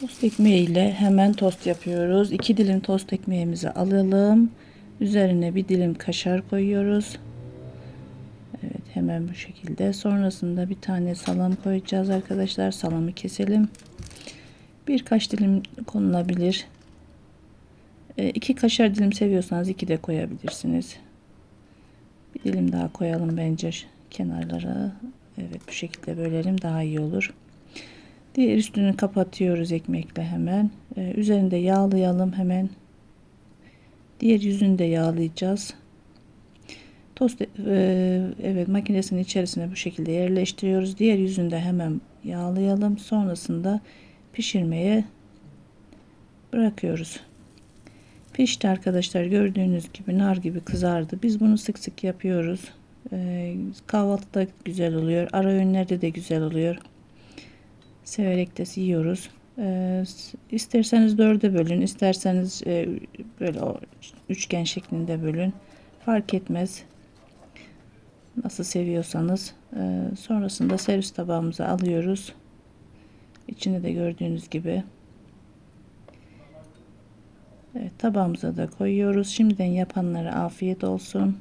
Tost ekmeğiyle hemen tost yapıyoruz. 2 dilim tost ekmeğimizi alalım. Üzerine bir dilim kaşar koyuyoruz. Evet hemen bu şekilde. Sonrasında bir tane salam koyacağız arkadaşlar. Salamı keselim. Birkaç dilim konulabilir. E, iki kaşar dilim seviyorsanız iki de koyabilirsiniz. Bir dilim daha koyalım bence kenarlara. Evet bu şekilde bölelim daha iyi olur. Diğer üstünü kapatıyoruz ekmekle hemen. Ee, üzerinde yağlayalım hemen. Diğer yüzünü de yağlayacağız. Tost e, evet makinesinin içerisine bu şekilde yerleştiriyoruz. Diğer yüzünü de hemen yağlayalım. Sonrasında pişirmeye bırakıyoruz. Pişti arkadaşlar gördüğünüz gibi nar gibi kızardı. Biz bunu sık sık yapıyoruz. Ee, kahvaltıda güzel oluyor. Ara öğünlerde de güzel oluyor. Severek de yiyoruz. Ee, isterseniz dörde bölün, isterseniz e, böyle o üçgen şeklinde bölün. Fark etmez. Nasıl seviyorsanız. Ee, sonrasında servis tabağımıza alıyoruz. İçini de gördüğünüz gibi. Evet, tabağımıza da koyuyoruz. Şimdiden yapanlara afiyet olsun.